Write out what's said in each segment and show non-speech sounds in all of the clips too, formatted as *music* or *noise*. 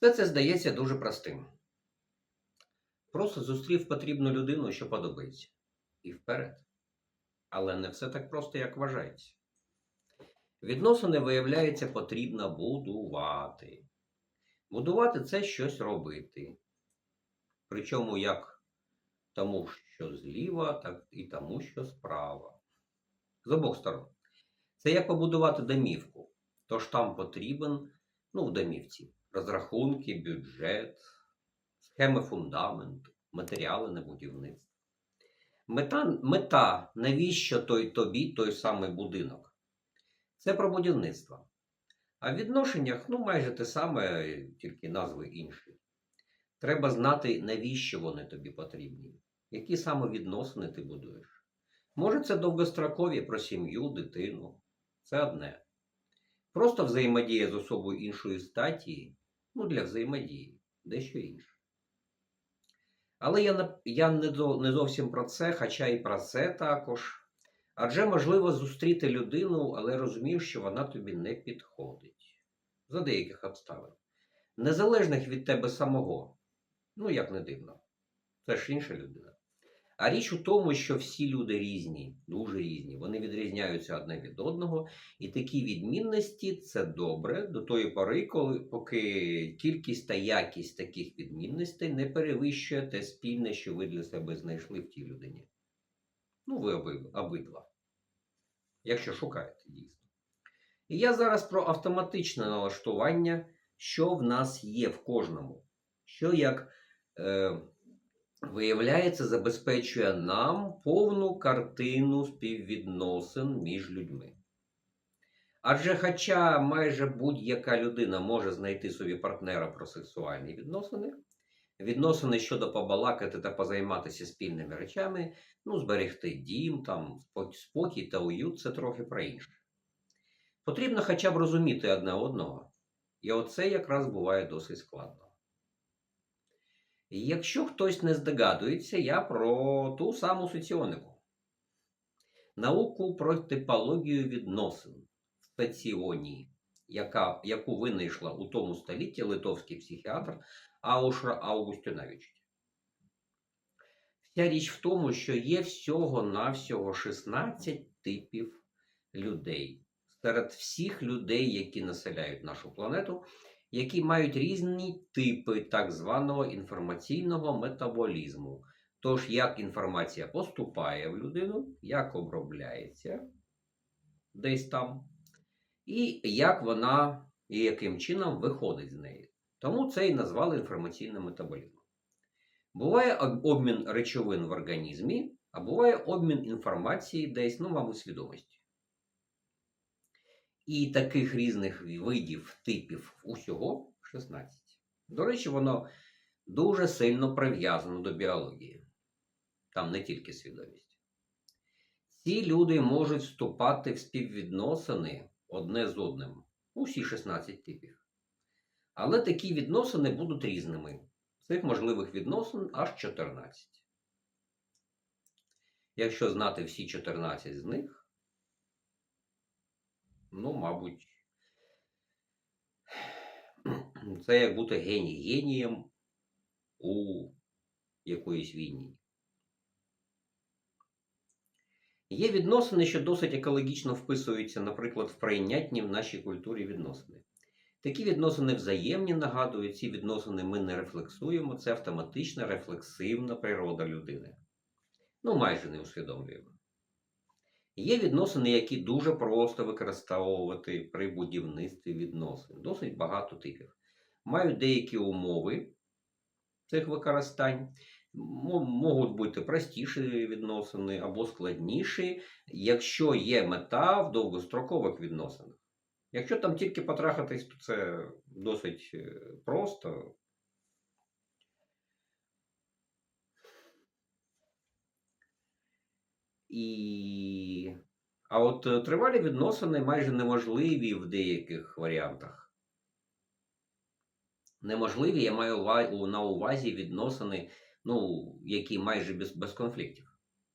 Все це здається дуже простим. Просто зустрів потрібну людину, що подобається. І вперед. Але не все так просто, як вважається. Відносини, виявляється, потрібно будувати. Будувати це щось робити. Причому як тому, що зліва, так і тому, що справа. З обох сторон. Це як побудувати домівку. Тож там потрібен, ну, в домівці, розрахунки, бюджет, схеми фундаменту, матеріали на будівництво. Мета, мета навіщо той тобі той самий будинок? Це про будівництво. А в відношеннях ну, майже те саме, тільки назви інші. Треба знати, навіщо вони тобі потрібні, які саме відносини ти будуєш. Може, це довгострокові про сім'ю, дитину. Це одне. Просто взаємодія з особою іншої статі, ну, для взаємодії, дещо інше. Але я, я не, зовсім про це, хоча і про це також. Адже можливо зустріти людину, але розумів, що вона тобі не підходить. За деяких обставин. Незалежних від тебе самого. Ну, як не дивно. Це ж інша людина. А річ у тому, що всі люди різні, дуже різні. Вони відрізняються одне від одного. І такі відмінності це добре до тої пори, коли поки кількість та якість таких відмінностей не перевищує те спільне, що ви для себе знайшли в тій людині. Ну, ви обидва. Якщо шукаєте дійсно. І я зараз про автоматичне налаштування, що в нас є в кожному. Що як е, виявляється, забезпечує нам повну картину співвідносин між людьми. Адже, хоча майже будь-яка людина може знайти собі партнера про сексуальні відносини, відносини щодо побалакати та позайматися спільними речами, ну, зберегти дім, там, спокій та уют це трохи про інше. Потрібно хоча б розуміти одне одного, і оце якраз буває досить складно. Якщо хтось не здогадується, я про ту саму соціонику. Науку про типологію відносин в стаціоні, яка, яку винайшла у тому столітті литовський психіатр Аушра Аугустінович. Вся річ в тому, що є всього-навсього 16 типів людей. Серед всіх людей, які населяють нашу планету, які мають різні типи так званого інформаційного метаболізму. Тож, як інформація поступає в людину, як обробляється десь там, і як вона і яким чином виходить з неї. Тому це і назвали інформаційним метаболізмом. Буває обмін речовин в організмі, а буває обмін інформації десь, ну, мабуть, свідомості. І таких різних видів, типів усього 16. До речі, воно дуже сильно прив'язано до біології. Там не тільки свідомість. Ці люди можуть вступати в співвідносини одне з одним. Усі 16 типів. Але такі відносини будуть різними. Цих можливих відносин аж 14. Якщо знати всі 14 з них, ну, мабуть, *clears throat* це як бути геній генієм у якоїсь війні. Є відносини, що досить екологічно вписуються, наприклад, в прийнятні в нашій культурі відносини. Такі відносини взаємні нагадують, ці відносини ми не рефлексуємо, це автоматична рефлексивна природа людини. Ну, майже не усвідомлюємо. Є відносини, які дуже просто використовувати при будівництві відносин. Досить багато типів. Мають деякі умови цих використань. Можуть бути простіші відносини або складніші, якщо є мета в довгострокових відносинах. Якщо там тільки потрахатись, то це досить е, просто. І... А от е, тривалі відносини майже неможливі в деяких варіантах. Неможливі, я маю на увазі відносини, ну, які майже без, без конфліктів.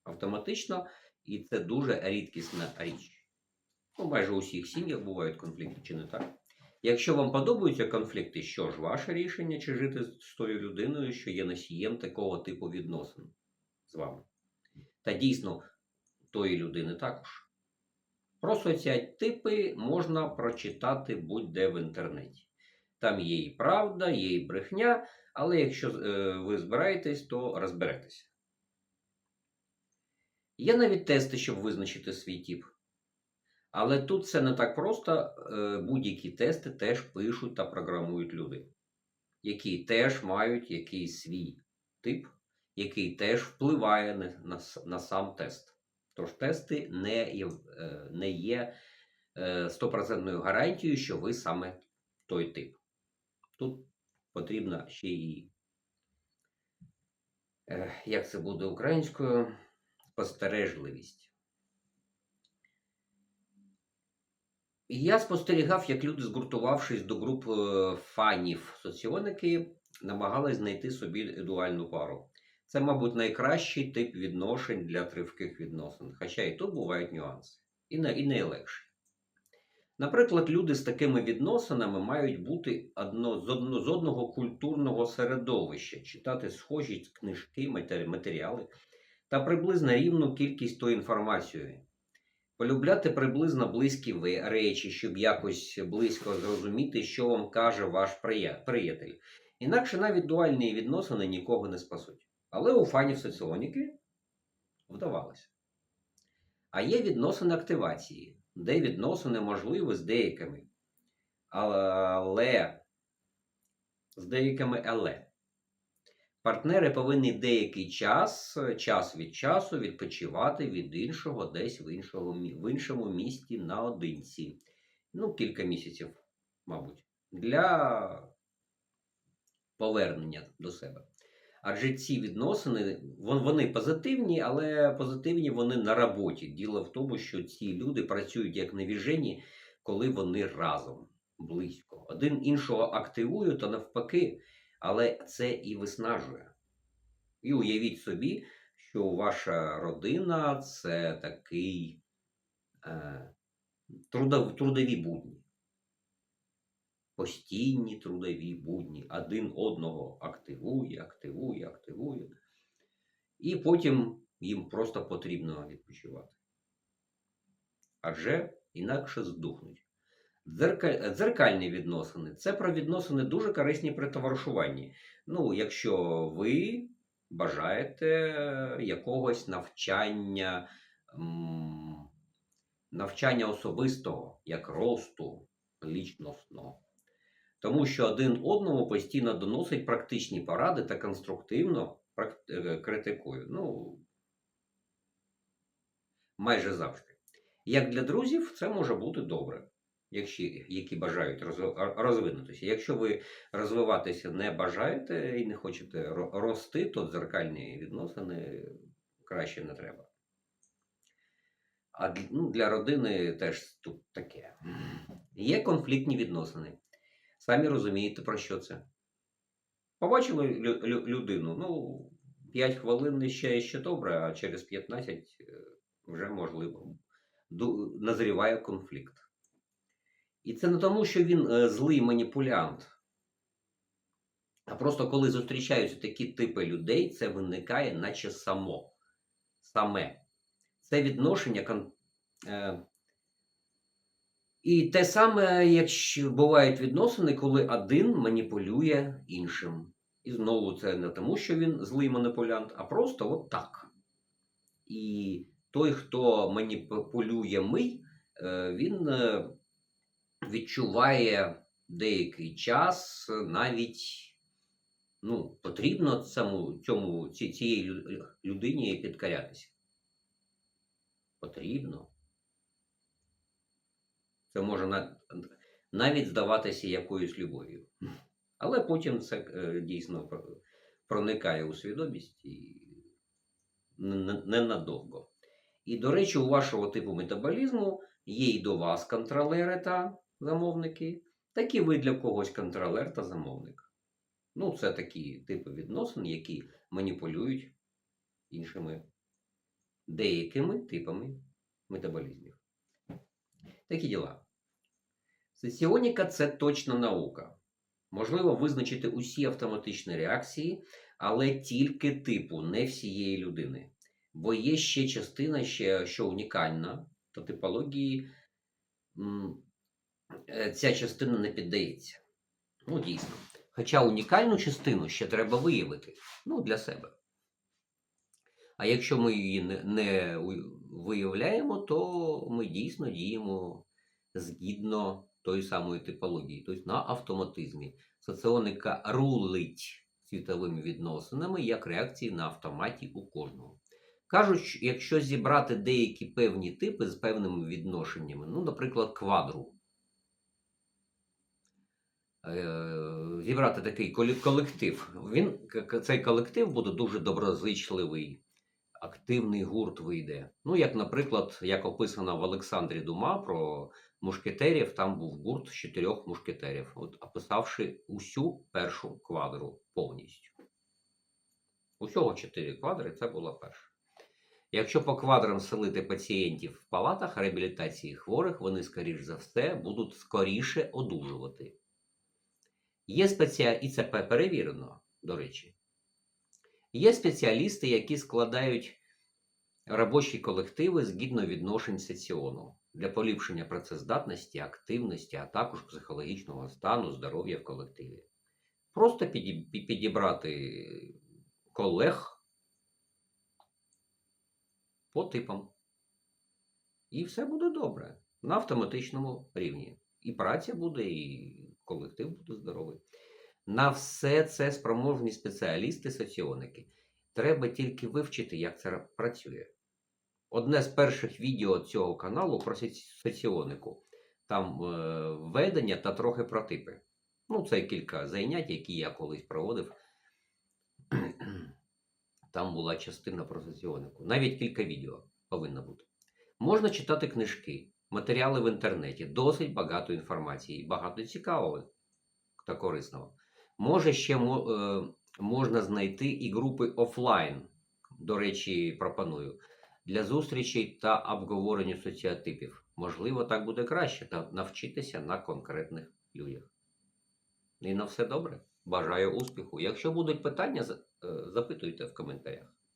Автоматично, і це дуже рідкісна річ. Ну, майже у всіх сім'ях бувають конфлікти, чи не так? Якщо вам подобаються конфлікти, що ж, ваше рішення чи жити з тою людиною, що є носієм такого типу відносин з вами. Та дійсно тої людини також. Про соціотипи можна прочитати будь-де в інтернеті. Там є і правда, є і брехня, але якщо е, ви збираєтесь, то розберетеся. Є навіть тести, щоб визначити свій тип. Але тут це не так просто. Е, Будь-які тести теж пишуть та програмують люди, які теж мають якийсь свій тип, який теж впливає на, на, на сам тест. Тож тести не є, е, не є е, стопроцентною гарантією, що ви саме той тип. Тут потрібна ще і, е, як це буде українською, спостережливість. Я спостерігав, як люди, згуртувавшись до груп е, фанів соціоники, намагались знайти собі дуальну пару. Це, мабуть, найкращий тип відношень для тривких відносин, хоча і тут бувають нюанси, і, не, і найлегші. Наприклад, люди з такими відносинами мають бути одно, з, одно, з одного культурного середовища, читати схожі книжки, матеріали та приблизно рівну кількість тої інформації. Полюбляти приблизно близькі речі, щоб якось близько зрозуміти, що вам каже ваш приятель. Інакше навіть дуальні відносини нікого не спасуть. Але у фанів соціоніки вдавалося. А є відносини активації, де відносини можливі з деякими. Але з деякими але. Партнери повинні деякий час, час від часу відпочивати від іншого десь в, іншого, мі- в іншому місті наодинці. Ну, кілька місяців, мабуть, для повернення до себе. Адже ці відносини, вони позитивні, але позитивні вони на роботі. Діло в тому, що ці люди працюють як навіжені, коли вони разом, близько. Один іншого активує, то навпаки, але це і виснажує. І уявіть собі, що ваша родина це такий е, трудов, трудові будні. Постійні трудові будні. Один одного активує, активує, активує. І потім їм просто потрібно відпочивати. Адже інакше здухнуть. Дзерка- Дзеркальні відносини це про відносини дуже корисні при товаришуванні. Ну, якщо ви бажаєте якогось навчання, навчання особистого, як росту лічностного. Тому що один одному постійно доносить практичні поради та конструктивно е, критикує. Ну, майже завжди. Як для друзів, це може бути добре, якщо, які бажають розви- розвинутися. Якщо ви розвиватися не бажаєте і не хочете рости, то дзеркальні відносини краще не треба. А ну, для родини теж тут таке. Є конфліктні відносини. Самі розумієте, про що це. Побачили лю- лю- людину, ну, 5 хвилин ще, ще добре, а через 15 е, вже можливо. Назріває конфлікт. І це не тому, що він е, злий маніпулянт. А просто коли зустрічаються такі типи людей, це виникає, наче само. Саме. Це відношення. І те саме, якщо бувають відносини, коли один маніпулює іншим. І знову це не тому, що він злий маніпулянт, а просто от так. І той, хто маніпулює мий, е, він е, відчуває деякий час навіть ну, потрібно цьому, цьому, ці- цієї людині підкорятися. Потрібно. Це може навіть здаватися якоюсь любов'ю. Але потім це е, дійсно проникає у свідомість і ненадовго. І, до речі, у вашого типу метаболізму є і до вас контролери та замовники, так і ви для когось контролер та замовник. Ну, це такі типи відносин, які маніпулюють іншими деякими типами метаболізмів. Такі діла. Сесіоніка це точна наука. Можливо визначити усі автоматичні реакції, але тільки типу, не всієї людини. Бо є ще частина, ще, що унікальна, та типології е, ця частина не піддається. Ну, дійсно. Хоча унікальну частину ще треба виявити ну, для себе. А якщо ми її не, не виявляємо, то ми дійсно діємо згідно тої самої типології, тобто на автоматизмі. Соціоника рулить світовими відносинами як реакції на автоматі у кожного. Кажуть, якщо зібрати деякі певні типи з певними відношеннями, ну, наприклад, квадру, е, зібрати такий колектив, він, цей колектив буде дуже доброзичливий, активний гурт вийде. Ну, як, наприклад, як описано в Олександрі Дума про мушкетерів, там був гурт з чотирьох мушкетерів, от, описавши усю першу квадру повністю. Усього чотири квадри, це була перша. Якщо по квадрам селити пацієнтів в палатах реабілітації хворих, вони, скоріш за все, будуть скоріше одужувати. Є спеціа... І це перевірено, до речі. Є спеціалісти, які складають робочі колективи згідно відношень сеціону для поліпшення працездатності, активності, а також психологічного стану, здоров'я в колективі. Просто підібрати колег по типам. І все буде добре на автоматичному рівні. І праця буде, і колектив буде здоровий. На все це спроможні спеціалісти соціоники. Треба тільки вивчити, як це працює. Одне з перших відео цього каналу про соці- соціонику. Там е, введення та трохи про типи. Ну, це кілька зайнять, які я колись проводив. *clears throat* Там була частина про соціонику. Навіть кілька відео повинно бути. Можна читати книжки, матеріали в інтернеті, досить багато інформації, багато цікавого та корисного. Може, ще е, можна знайти і групи офлайн. До речі, пропоную для зустрічей та обговорення соціотипів. Можливо, так буде краще та навчитися на конкретних людях. І на все добре. Бажаю успіху. Якщо будуть питання, е, запитуйте в коментарях.